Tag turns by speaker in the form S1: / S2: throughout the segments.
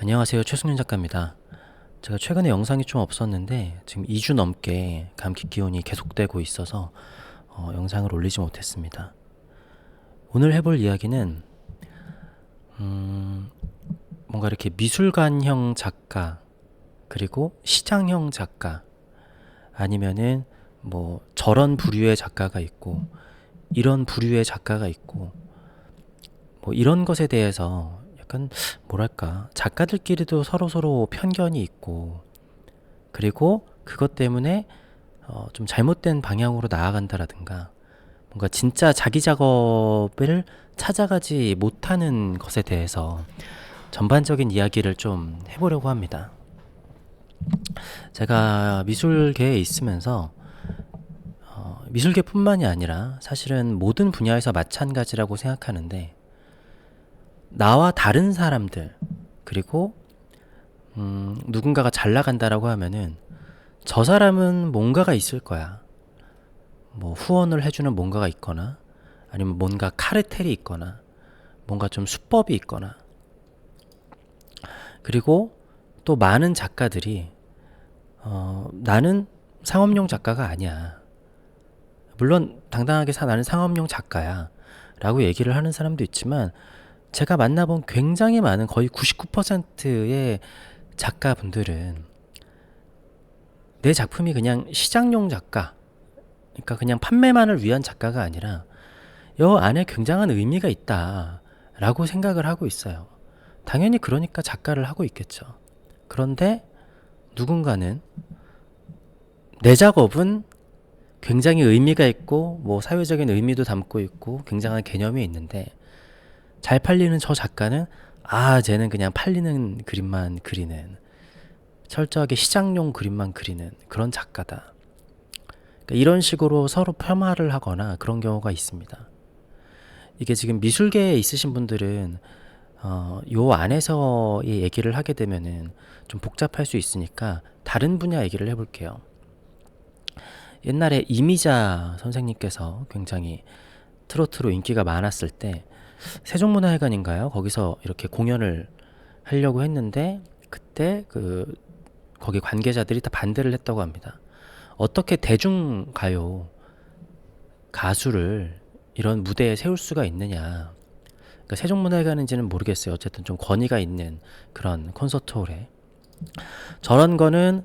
S1: 안녕하세요. 최승윤 작가입니다. 제가 최근에 영상이 좀 없었는데 지금 2주 넘게 감기 기운이 계속되고 있어서 어, 영상을 올리지 못했습니다. 오늘 해볼 이야기는 음, 뭔가 이렇게 미술관형 작가 그리고 시장형 작가 아니면은 뭐 저런 부류의 작가가 있고 이런 부류의 작가가 있고 뭐 이런 것에 대해서 약간 뭐랄까 작가들끼리도 서로 서로 편견이 있고 그리고 그것 때문에 어, 좀 잘못된 방향으로 나아간다라든가 뭔가 진짜 자기 작업을 찾아가지 못하는 것에 대해서 전반적인 이야기를 좀 해보려고 합니다. 제가 미술계에 있으면서 어, 미술계뿐만이 아니라 사실은 모든 분야에서 마찬가지라고 생각하는데 나와 다른 사람들 그리고 음, 누군가가 잘 나간다라고 하면은 저 사람은 뭔가가 있을 거야. 뭐 후원을 해주는 뭔가가 있거나 아니면 뭔가 카르텔이 있거나 뭔가 좀 수법이 있거나 그리고 또 많은 작가들이 어, 나는 상업용 작가가 아니야. 물론 당당하게 사, 나는 상업용 작가야. 라고 얘기를 하는 사람도 있지만 제가 만나본 굉장히 많은 거의 99%의 작가분들은 내 작품이 그냥 시장용 작가, 그러니까 그냥 판매만을 위한 작가가 아니라 여 안에 굉장한 의미가 있다라고 생각을 하고 있어요. 당연히 그러니까 작가를 하고 있겠죠. 그런데 누군가는 내 작업은 굉장히 의미가 있고 뭐 사회적인 의미도 담고 있고 굉장한 개념이 있는데 잘 팔리는 저 작가는 아 쟤는 그냥 팔리는 그림만 그리는 철저하게 시장용 그림만 그리는 그런 작가다. 그러니까 이런 식으로 서로 폄하를 하거나 그런 경우가 있습니다. 이게 지금 미술계에 있으신 분들은 어, 요 안에서의 얘기를 하게 되면은 좀 복잡할 수 있으니까 다른 분야 얘기를 해볼게요. 옛날에 이미자 선생님께서 굉장히 트로트로 인기가 많았을 때 세종문화회관인가요? 거기서 이렇게 공연을 하려고 했는데 그때 그 거기 관계자들이 다 반대를 했다고 합니다. 어떻게 대중 가요 가수를 이런 무대에 세울 수가 있느냐. 그러니까 세종문화회관인지는 모르겠어요. 어쨌든 좀 권위가 있는 그런 콘서트홀에 저런 거는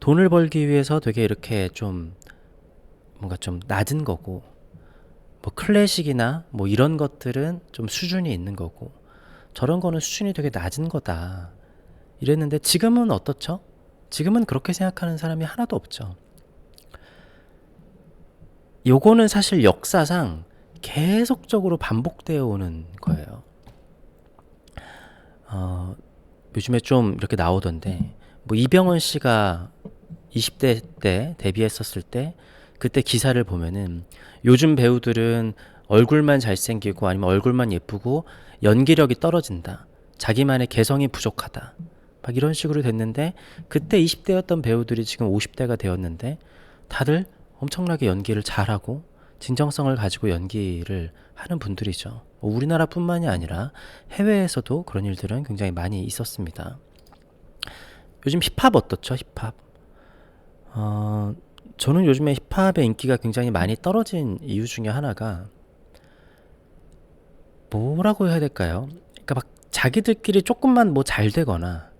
S1: 돈을 벌기 위해서 되게 이렇게 좀 뭔가 좀 낮은 거고 뭐 클래식이나 뭐 이런 것들은 좀 수준이 있는 거고 저런 거는 수준이 되게 낮은 거다. 이랬는데 지금은 어떻죠? 지금은 그렇게 생각하는 사람이 하나도 없죠. 요거는 사실 역사상 계속적으로 반복되어 오는 거예요. 어, 요즘에 좀 이렇게 나오던데, 뭐 이병헌 씨가 20대 때 데뷔했었을 때, 그때 기사를 보면은 요즘 배우들은 얼굴만 잘생기고 아니면 얼굴만 예쁘고 연기력이 떨어진다. 자기만의 개성이 부족하다. 막 이런 식으로 됐는데 그때 20대였던 배우들이 지금 50대가 되었는데 다들 엄청나게 연기를 잘하고 진정성을 가지고 연기를 하는 분들이죠. 뭐 우리나라뿐만이 아니라 해외에서도 그런 일들은 굉장히 많이 있었습니다. 요즘 힙합 어떻죠? 힙합. 어, 저는 요즘에 힙합의 인기가 굉장히 많이 떨어진 이유 중에 하나가 뭐라고 해야 될까요? 그러니까 막 자기들끼리 조금만 뭐 잘 되거나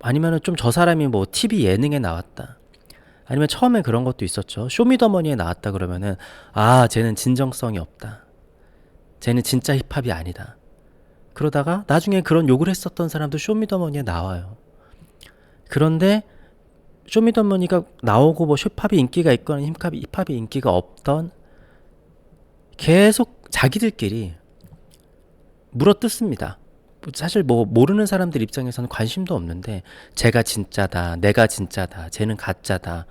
S1: 아니면은 좀 저 사람이 뭐 TV 예능에 나왔다. 아니면 처음에 그런 것도 있었죠. 쇼미더머니에 나왔다 그러면은 아, 쟤는 진정성이 없다. 쟤는 진짜 힙합이 아니다. 그러다가 나중에 그런 욕을 했었던 사람도 쇼미더머니에 나와요. 그런데 쇼미더머니가 나오고 뭐 힙합이 인기가 있거나 힙합이 힙합이 인기가 없던 계속 자기들끼리 물어뜯습니다. 사실 뭐 모르는 사람들 입장에서는 관심도 없는데 제가 진짜다, 내가 진짜다, 쟤는 가짜다.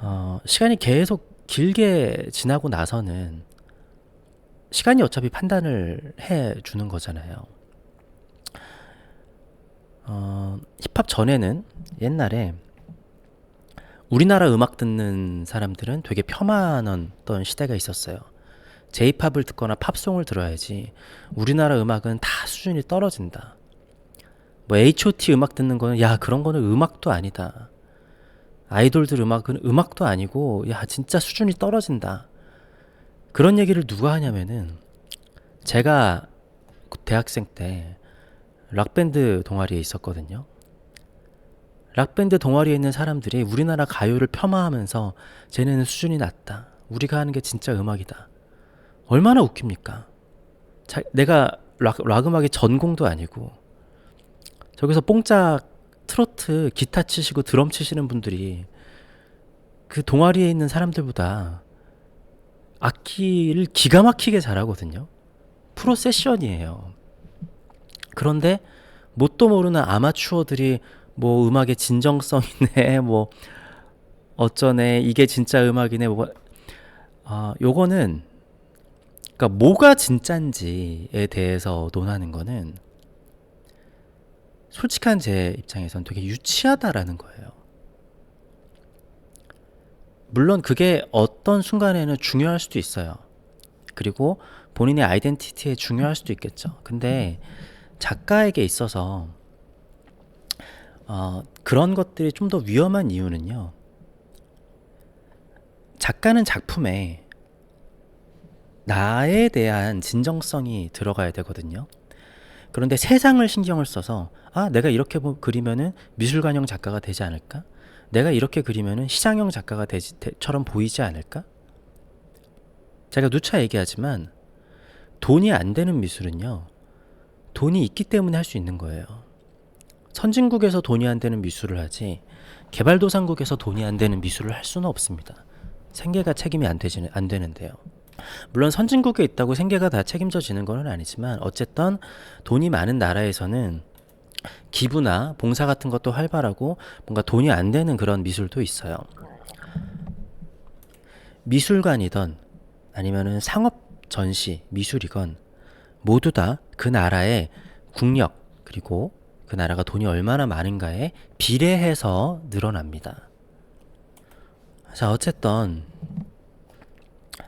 S1: 어, 시간이 계속 길게 지나고 나서는 시간이 어차피 판단을 해 주는 거잖아요. 어, 힙합 전에는 옛날에 우리나라 음악 듣는 사람들은 되게 폄하하던 시대가 있었어요. 제이팝을 듣거나 팝송을 들어야지 우리나라 음악은 다 수준이 떨어진다. 뭐 H.O.T 음악 듣는 거는 야 그런 거는 음악도 아니다. 아이돌들 음악은 음악도 아니고 야 진짜 수준이 떨어진다. 그런 얘기를 누가 하냐면은 제가 대학생 때 락밴드 동아리에 있었거든요. 락밴드 동아리에 있는 사람들이 우리나라 가요를 폄하하면서 쟤네는 수준이 낮다. 우리가 하는 게 진짜 음악이다. 얼마나 웃깁니까? 자, 내가 락, 락 음악의 전공도 아니고 저기서 뽕짝 트로트 기타 치시고 드럼 치시는 분들이 그 동아리에 있는 사람들보다 악기를 기가 막히게 잘하거든요. 프로 세션이에요. 그런데 뭣도 모르는 아마추어들이 뭐 음악의 진정성이네, 뭐 어쩌네, 이게 진짜 음악이네, 뭐, 아, 요거는, 그러니까 뭐가 진짠지에 대해서 논하는 거는 솔직한 제 입장에선 되게 유치하다라는 거예요. 물론 그게 어떤 순간에는 중요할 수도 있어요. 그리고 본인의 아이덴티티에 중요할 수도 있겠죠. 근데 작가에게 있어서 어, 그런 것들이 좀 더 위험한 이유는요. 작가는 작품에 나에 대한 진정성이 들어가야 되거든요. 그런데 세상을 신경을 써서 아 내가 이렇게 보- 그리면은 미술관형 작가가 되지 않을까? 내가 이렇게 그리면은 시장형 작가가 되지, 처럼 보이지 않을까? 제가 누차 얘기하지만 돈이 안 되는 미술은요. 돈이 있기 때문에 할 수 있는 거예요. 선진국에서 돈이 안 되는 미술을 하지 개발도상국에서 돈이 안 되는 미술을 할 수는 없습니다. 생계가 책임이 안 되지는 안 되는데요. 물론 선진국에 있다고 생계가 다 책임져지는 것은 아니지만 어쨌든 돈이 많은 나라에서는 기부나 봉사 같은 것도 활발하고 뭔가 돈이 안 되는 그런 미술도 있어요. 미술관이던 아니면은 상업 전시 미술이건 모두 다 그 나라의 국력 그리고 그 나라가 돈이 얼마나 많은가에 비례해서 늘어납니다. 자, 어쨌든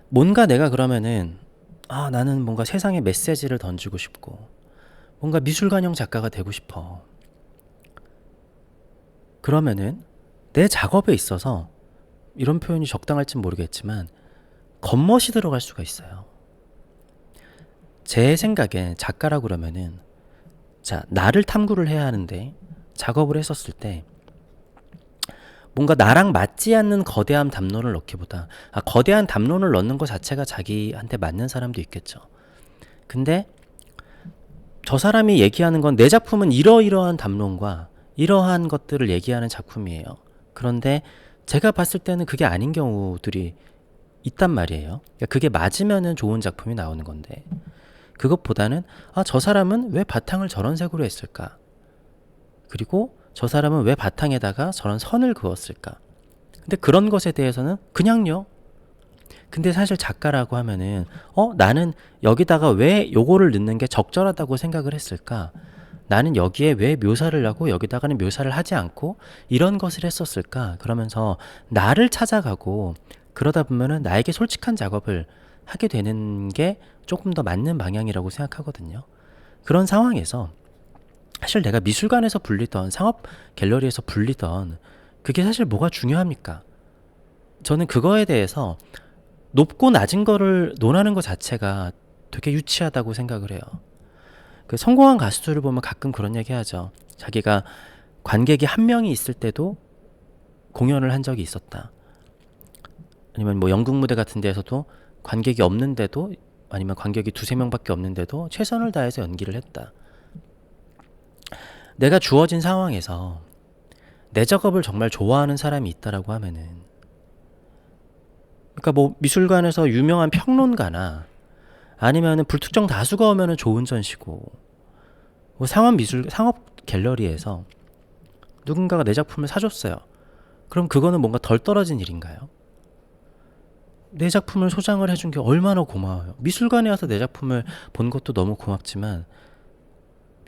S1: 뭔가 내가 그러면은 아, 나는 뭔가 세상에 메시지를 던지고 싶고 뭔가 미술관형 작가가 되고 싶어. 그러면은 내 작업에 있어서 이런 표현이 적당할진 모르겠지만 겉멋이 들어갈 수가 있어요. 제 생각엔 작가라고 그러면은 자, 나를 탐구를 해야 하는데 작업을 했었을 때 뭔가 나랑 맞지 않는 거대한 담론을 넣기보다 아, 거대한 담론을 넣는 것 자체가 자기한테 맞는 사람도 있겠죠. 근데 저 사람이 얘기하는 건 내 작품은 이러이러한 담론과 이러한 것들을 얘기하는 작품이에요. 그런데 제가 봤을 때는 그게 아닌 경우들이 있단 말이에요. 그러니까 그게 맞으면은 좋은 작품이 나오는 건데 그것보다는 아, 저 사람은 왜 바탕을 저런 색으로 했을까? 그리고 저 사람은 왜 바탕에다가 저런 선을 그었을까? 근데 그런 것에 대해서는 그냥요. 근데 사실 작가라고 하면은 어 나는 여기다가 왜 요거를 넣는 게 적절하다고 생각을 했을까? 나는 여기에 왜 묘사를 하고 여기다가는 묘사를 하지 않고 이런 것을 했었을까? 그러면서 나를 찾아가고 그러다 보면은 나에게 솔직한 작업을 하게 되는 게 조금 더 맞는 방향이라고 생각하거든요. 그런 상황에서 사실 내가 미술관에서 불리던 상업 갤러리에서 불리던 그게 사실 뭐가 중요합니까? 저는 그거에 대해서 높고 낮은 거를 논하는 것 자체가 되게 유치하다고 생각을 해요. 그 성공한 가수들을 보면 가끔 그런 얘기 하죠. 자기가 관객이 한 명이 있을 때도 공연을 한 적이 있었다. 아니면 뭐 연극 무대 같은 데에서도 관객이 없는데도 아니면 관객이 두세 명밖에 없는데도 최선을 다해서 연기를 했다. 내가 주어진 상황에서 내 작업을 정말 좋아하는 사람이 있다라고 하면은 그러니까 뭐 미술관에서 유명한 평론가나 아니면은 불특정 다수가 오면은 좋은 전시고 뭐 상업 미술 상업 갤러리에서 누군가가 내 작품을 사줬어요. 그럼 그거는 뭔가 덜 떨어진 일인가요? 내 작품을 소장을 해준 게 얼마나 고마워요. 미술관에 와서 내 작품을 본 것도 너무 고맙지만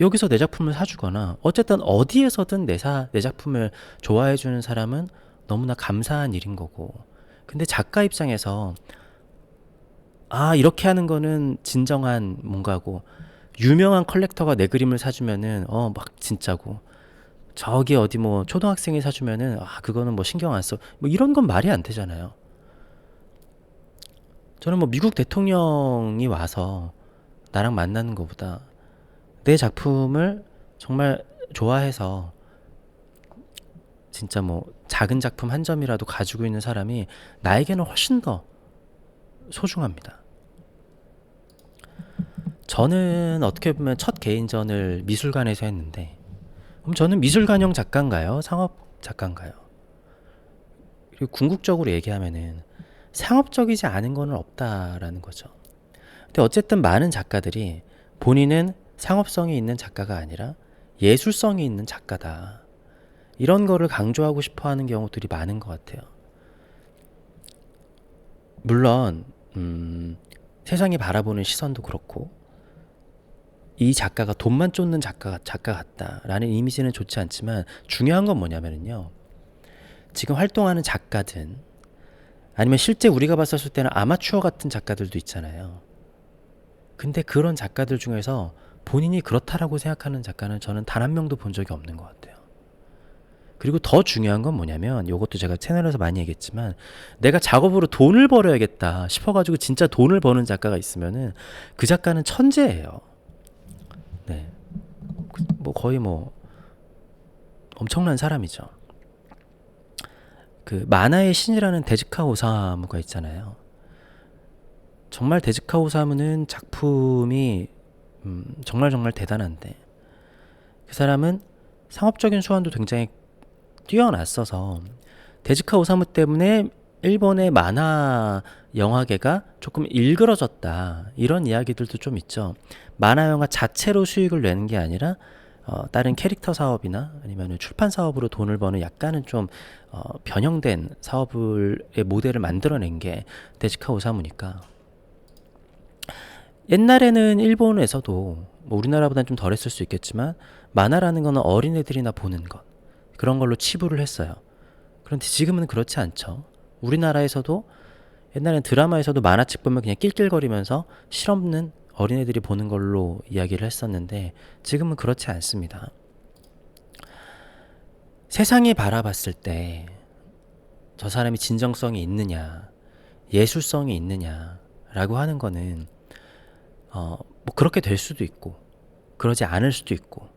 S1: 여기서 내 작품을 사주거나 어쨌든 어디에서든 내, 사, 내 작품을 좋아해주는 사람은 너무나 감사한 일인 거고 근데 작가 입장에서 아 이렇게 하는 거는 진정한 뭔가고 유명한 컬렉터가 내 그림을 사주면은 어 막 진짜고 저기 어디 뭐 초등학생이 사주면은 아 그거는 뭐 신경 안 써 뭐 이런 건 말이 안 되잖아요. 저는 뭐 미국 대통령이 와서 나랑 만나는 것보다 내 작품을 정말 좋아해서 진짜 뭐 작은 작품 한 점이라도 가지고 있는 사람이 나에게는 훨씬 더 소중합니다. 저는 어떻게 보면 첫 개인전을 미술관에서 했는데 그럼 저는 미술관형 작가인가요? 상업 작가인가요? 그리고 궁극적으로 얘기하면은 상업적이지 않은 거는 없다라는 거죠. 근데 어쨌든 많은 작가들이 본인은 상업성이 있는 작가가 아니라 예술성이 있는 작가다. 이런 거를 강조하고 싶어 하는 경우들이 많은 것 같아요. 물론, 음, 세상이 바라보는 시선도 그렇고, 이 작가가 돈만 쫓는 작가, 작가 같다라는 이미지는 좋지 않지만 중요한 건 뭐냐면요. 지금 활동하는 작가든 아니면 실제 우리가 봤었을 때는 아마추어 같은 작가들도 있잖아요. 근데 그런 작가들 중에서 본인이 그렇다라고 생각하는 작가는 저는 단 한 명도 본 적이 없는 것 같아요. 그리고 더 중요한 건 뭐냐면 이것도 제가 채널에서 많이 얘기했지만 내가 작업으로 돈을 벌어야겠다 싶어가지고 진짜 돈을 버는 작가가 있으면은 그 작가는 천재예요. 네, 그뭐 거의 뭐 엄청난 사람이죠. 그 만화의 신이라는 데즈카 오사무가 있잖아요. 정말 데즈카 오사무는 작품이 음, 정말 정말 대단한데 그 사람은 상업적인 수완도 굉장히 뛰어났어서 데즈카 오사무 때문에 일본의 만화 영화계가 조금 일그러졌다 이런 이야기들도 좀 있죠. 만화 영화 자체로 수익을 내는 게 아니라 어, 다른 캐릭터 사업이나 아니면 출판 사업으로 돈을 버는 약간은 좀 어, 변형된 사업의 모델을 만들어낸 게 데지카 오사무니까 옛날에는 일본에서도 뭐 우리나라보다는 좀 덜했을 수 있겠지만 만화라는 거는 어린애들이나 보는 것 그런 걸로 치부를 했어요. 그런데 지금은 그렇지 않죠. 우리나라에서도 옛날엔 드라마에서도 만화책 보면 그냥 낄낄거리면서 실없는 어린애들이 보는 걸로 이야기를 했었는데 지금은 그렇지 않습니다. 세상이 바라봤을 때 저 사람이 진정성이 있느냐, 예술성이 있느냐라고 하는 거는 어, 뭐 그렇게 될 수도 있고 그러지 않을 수도 있고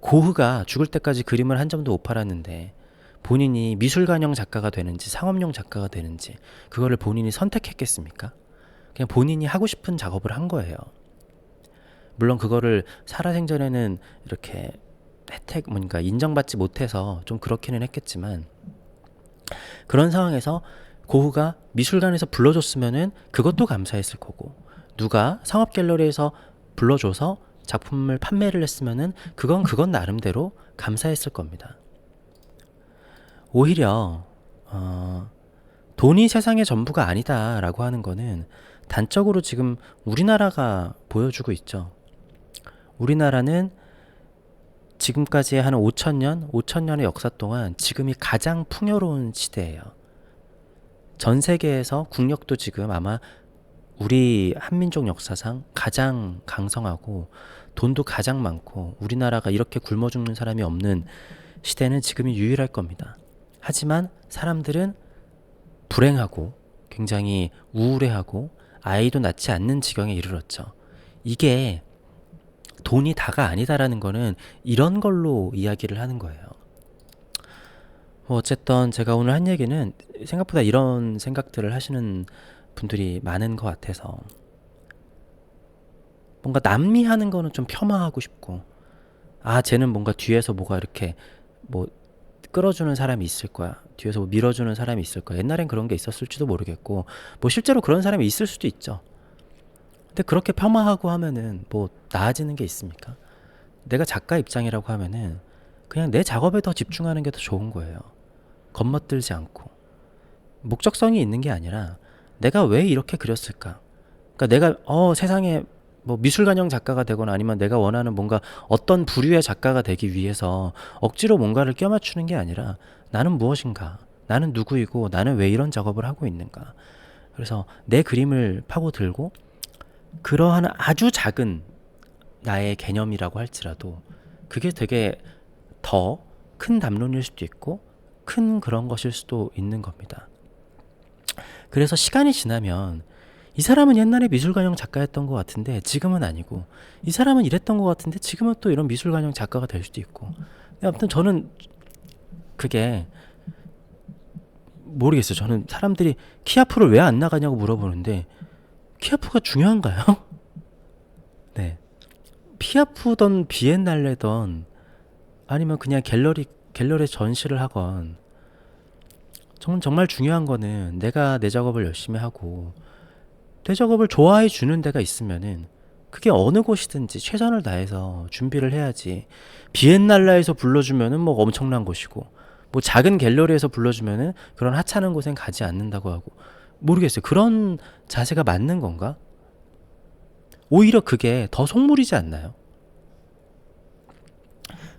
S1: 고흐가 죽을 때까지 그림을 한 점도 못 팔았는데 본인이 미술관형 작가가 되는지 상업용 작가가 되는지 그거를 본인이 선택했겠습니까? 그냥 본인이 하고 싶은 작업을 한 거예요. 물론 그거를 살아생전에는 이렇게 혜택 뭔가 인정받지 못해서 좀 그렇기는 했겠지만 그런 상황에서 고흐가 미술관에서 불러줬으면은 그것도 감사했을 거고 누가 상업 갤러리에서 불러줘서 작품을 판매를 했으면은 그건 그건 나름대로 감사했을 겁니다. 오히려 어, 돈이 세상의 전부가 아니다라고 하는 거는 단적으로 지금 우리나라가 보여주고 있죠. 우리나라는 지금까지 한 5천 년, 5천 년의 역사 동안 지금이 가장 풍요로운 시대예요. 전 세계에서 국력도 지금 아마 우리 한민족 역사상 가장 강성하고 돈도 가장 많고 우리나라가 이렇게 굶어 죽는 사람이 없는 시대는 지금이 유일할 겁니다. 하지만 사람들은 불행하고 굉장히 우울해하고 아이도 낳지 않는 지경에 이르렀죠. 이게 돈이 다가 아니다라는 거는 이런 걸로 이야기를 하는 거예요. 뭐 어쨌든 제가 오늘 한 얘기는 생각보다 이런 생각들을 하시는 분들이 많은 것 같아서 뭔가 남미 하는 거는 좀 폄하하고 싶고 아 쟤는 뭔가 뒤에서 뭐가 이렇게 뭐 끌어주는 사람이 있을 거야. 뒤에서 뭐 밀어주는 사람이 있을 거야. 옛날엔 그런 게 있었을지도 모르겠고, 뭐 실제로 그런 사람이 있을 수도 있죠. 근데 그렇게 폄하하고 하면은 뭐 나아지는 게 있습니까? 내가 작가 입장이라고 하면은 그냥 내 작업에 더 집중하는 게 더 좋은 거예요. 겁먹들지 않고. 목적성이 있는 게 아니라 내가 왜 이렇게 그렸을까? 그러니까 내가 어 세상에 뭐 미술관형 작가가 되거나 아니면 내가 원하는 뭔가 어떤 부류의 작가가 되기 위해서 억지로 뭔가를 껴맞추는 게 아니라 나는 무엇인가? 나는 누구이고 나는 왜 이런 작업을 하고 있는가? 그래서 내 그림을 파고들고 그러한 아주 작은 나의 개념이라고 할지라도 그게 되게 더 큰 담론일 수도 있고 큰 그런 것일 수도 있는 겁니다. 그래서 시간이 지나면 이 사람은 옛날에 미술관형 작가였던 것 같은데 지금은 아니고 이 사람은 이랬던 것 같은데 지금은 또 이런 미술관형 작가가 될 수도 있고 아무튼 저는 그게 모르겠어요. 저는 사람들이 키아프를 왜 안 나가냐고 물어보는데 키아프가 중요한가요? 네. 피아프던 비엔날레던 아니면 그냥 갤러리 갤러리 전시를 하건 저는 정말 중요한 거는 내가 내 작업을 열심히 하고 내 작업을 좋아해 주는 데가 있으면은 그게 어느 곳이든지 최선을 다해서 준비를 해야지. 비엔날레에서 불러주면은 뭐 엄청난 곳이고 뭐 작은 갤러리에서 불러주면은 그런 하찮은 곳엔 가지 않는다고 하고. 모르겠어요. 그런 자세가 맞는 건가? 오히려 그게 더 속물이지 않나요?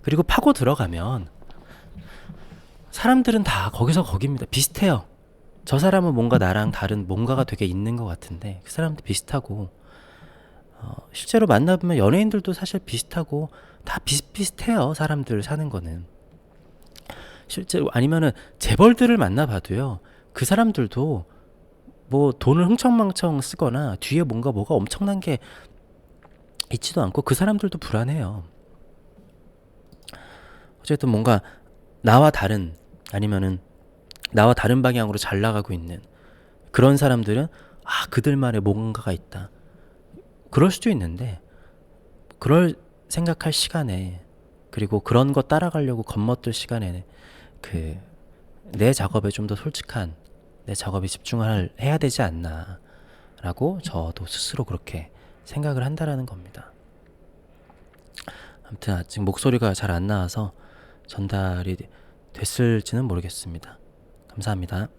S1: 그리고 파고 들어가면 사람들은 다 거기서 거기입니다. 비슷해요. 저 사람은 뭔가 나랑 다른 뭔가가 되게 있는 것 같은데 그 사람도 비슷하고 어, 실제로 만나보면 연예인들도 사실 비슷하고 다 비슷비슷해요. 사람들 사는 거는 실제로 아니면은 재벌들을 만나봐도요. 그 사람들도 뭐 돈을 흥청망청 쓰거나 뒤에 뭔가 뭐가 엄청난 게 있지도 않고 그 사람들도 불안해요. 어쨌든 뭔가 나와 다른 아니면은 나와 다른 방향으로 잘 나가고 있는 그런 사람들은 아 그들만의 뭔가가 있다. 그럴 수도 있는데 그럴 생각할 시간에 그리고 그런 거 따라가려고 겁먹들 시간에 그 내 작업에 좀 더 솔직한 내 작업에 집중을 해야 되지 않나라고 저도 스스로 그렇게 생각을 한다라는 겁니다. 아무튼 아직 목소리가 잘 안 나와서 전달이 됐을지는 모르겠습니다. 감사합니다.